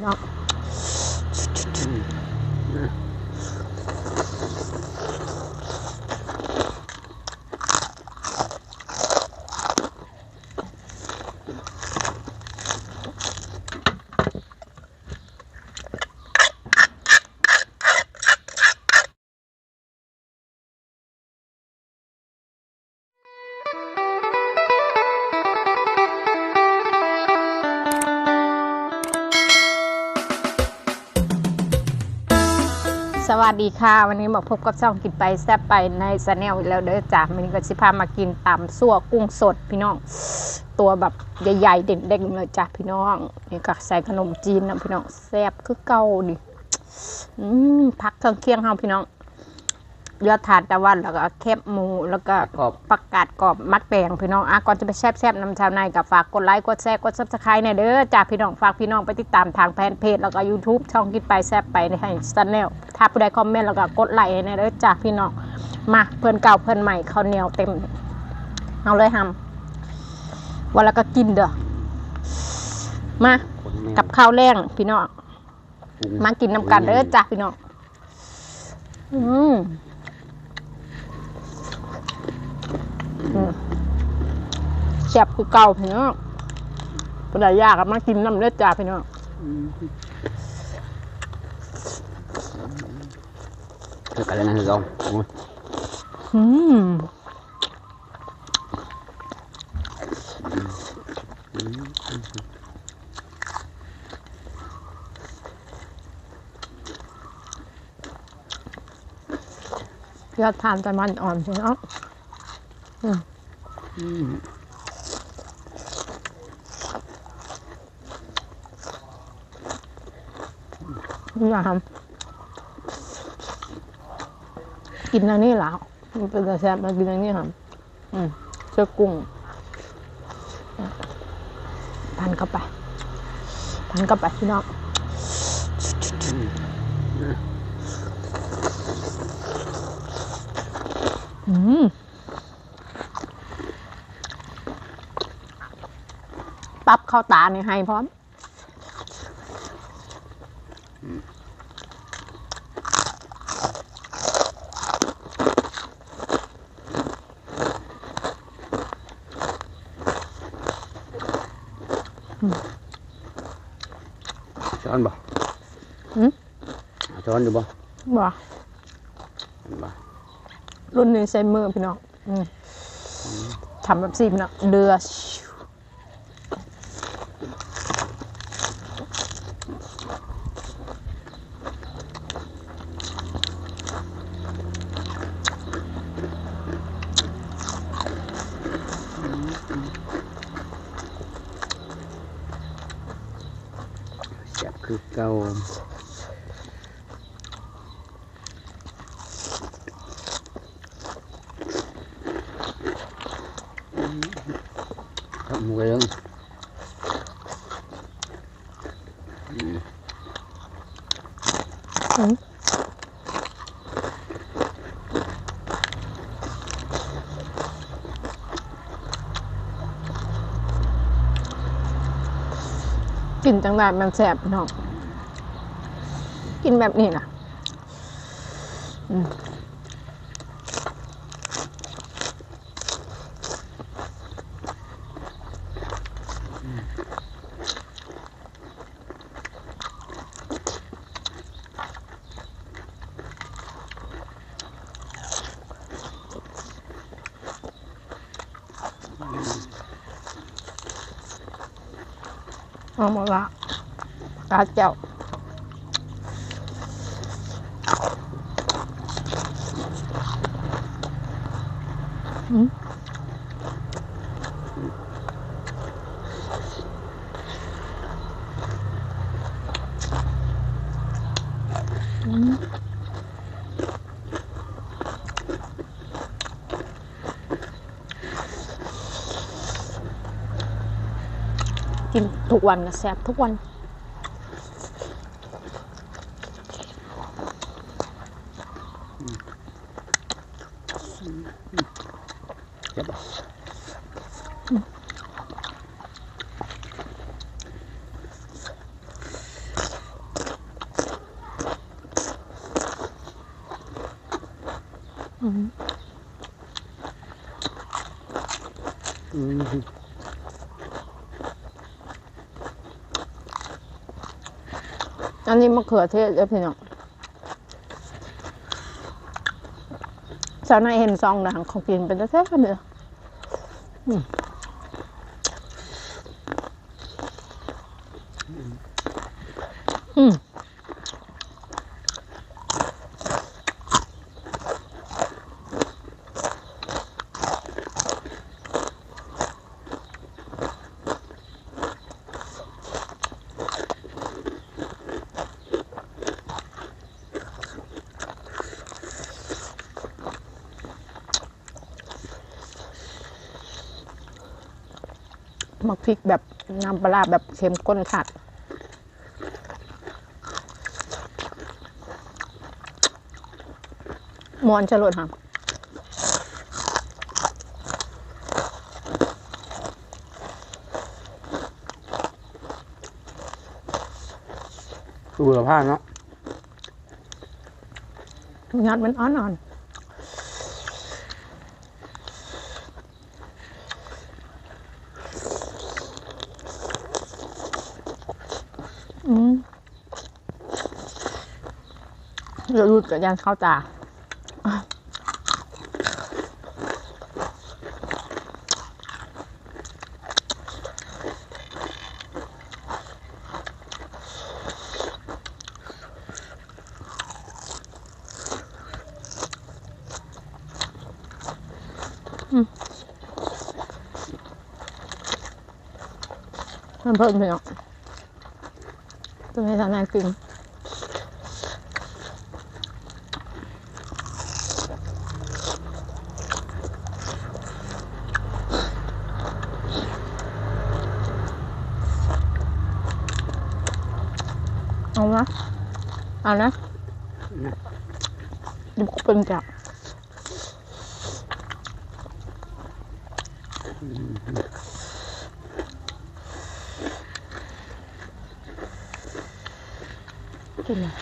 เนาะ สวัสดีค่ะ วันนี้มาพบกับช่องกินไปแซ่บไปในสแนลแล้วเด้อจ้าวันนี้ก็สิพามากินตำซั่วกุ้งสดพี่น้อง ตัวแบบใหญ่ๆเด่นๆเลยจ้ะพี่น้องนี่ก็ใส่ขนมจีนนะพี่น้องแซ่บคือเก่าดิพักเครื่องเคียงเฮาพี่น้อง ยอดทานตะวันแล้วก็แคบหมูแล้วก็กรอบประกาศกรอบมัดแปลงพี่น้องอะก่อนจะไปแซ่บๆนำชาวในกับฝากกดไลค์กดแชร์กดซับสไครต์เนี่ยเด้อจ้าพี่น้องฝากพี่น้องไปติดตามทางแฟนเพจแล้วก็ YouTube ช่องกินไปแซ่บไปในให้สแนลถ้าผู้ใดคอมเมนต์แล้วก็กดไลค์ให้เนี่ยเด้อจ้าพี่น้องมาเพื่อนเก่าเพื่อนใหม่ข้าวเหนียวเต็มเอาเลยทำวันละก็กินเด้อมาคนแม่กับข้าวแรงพี่น้องปรุงมากินน้ำกันเด้อจ้าพี่น้องอืมอืม แซ่บคือเก่าพี่น้องปลายากอะมากินน้ำเลือดจ้าพี่น้องเกิดอะไรนะคือเราโอ้ยอืมยอดทานแต่มันอ่อนพี่น้อง นี่อยากทำกินอันนี้แล้วมันเป็นกระแสบมากินอันนี้ค่ะอืมเชื้อกุ้งพันเข้าไปพันเข้าไปพี่น้องอืมปรับเข้าตาเนี่ยให้พร้อม ช้อนบ่ หืม เอาช้อนอยู่บ่บ่เห็นบ่รุ่นนี้ใช้มือพี่น้องอืมทำแบบสี่พี่น้องเดือชิวแซ่บคือเก่า เวงอืมอืมกินจังแบบมันแสบพี่น้องกินแบบนี้นะอืม เอาหมดละปลาเจ้าอืม กินทุกวันก็แซ่บทุกวัน Yep. อืม อันนี้มะเขือเทศเด้อพี่น้องสาวนายเห็นซองดังของกินเป็นตะแท้กันเด้อ มักพริกแบบน้ำปลาร้าแบบเค็มข้นขัดมอนจะหลดค่ะดูกับผ้าเนาะยอดมันอ่อนอ่ อืมเดี๋ยวรูดกับยันเข้าตาเพิ่มเพิ่มไปเนาะ ตัวนี้ทำงานกินเอานะเอานะดิบเป็นจับ กินเลย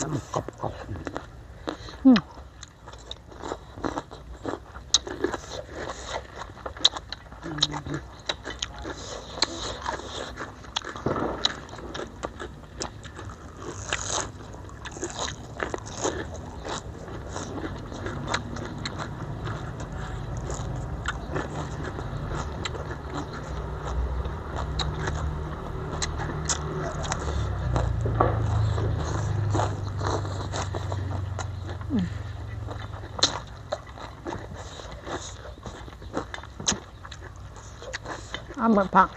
น้ำกรอบกรอบ มดผัก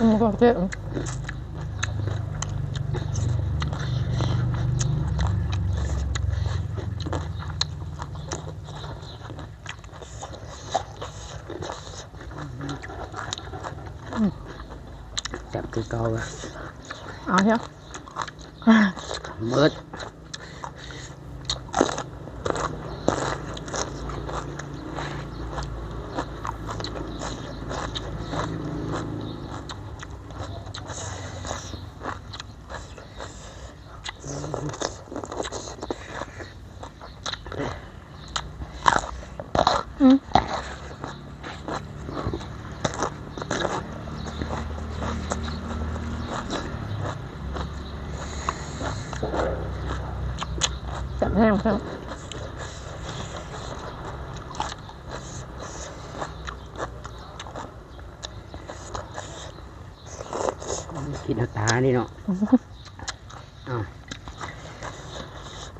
อืมก็ เจ๊อืมแซ่บคือเก่าอะเอาเถอะเมิด อืมจับแห้งเพิ่ม กินเอาตานี่เนาะอ้าว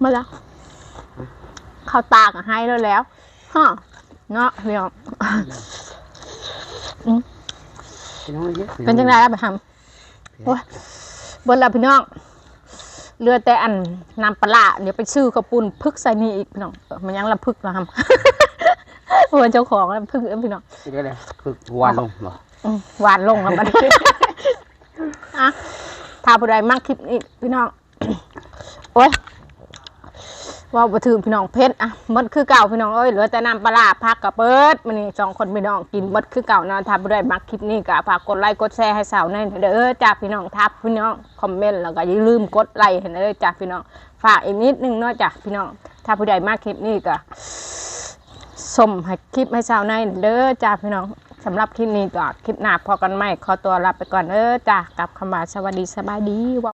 มาแล้วเขาตากให้แล้วแล้วฮะเนาะเดี๋ยวพี่น้องเยอะเป็นจังไดล่ะไปทำโอ้ยเบนละพี่น้อง เรือแต่อันน้ำปลาร้าเดี๋ยวไปซื้อข้าวปุ้นพึกใส่นี่อีกพี่น้องเออมันยังละพึกนะทำหัวเจ้าของแล้วพึ่งเอ้ยพี่น้องที่ได้เลยคือหวานลงเหรออืมหวานลงแล้วมันอะถ้าผู้ใดมักคลิปนี้พี่น้อง โอ้ย ว่าบ่ถือพี่น้องเพชรอะมดคือเก่าพี่น้องเอ้ยเหลือแต่น้ำปลาร้าพักกับเปิดมันนี่สองคนพี่น้องกินมดคือเก่าเนาะถ้าผู้ใดมักคลิปนี้ก็ฝากกดไลค์กดแชร์ให้สาวหน่เด้อจ้าพี่น้องทับพี่น้องคอมเมนต์แล้วก็อย่าลืมกดไลค์ให้เด้อจ้าพี่น้องฝากอีกนิดนึงเนาะจ้าพี่น้อง ถ้าผู้ใดมักคลิปนี้ก็สมให้คลิปให้ชาวในเด้อจ้าพี่น้องสำหรับคลิปนี้ก็คลิปหน้าพอกันไหมขอตัวลาไปก่อนเด้อจ้ากลับคำว่าสวัสดีสบายดี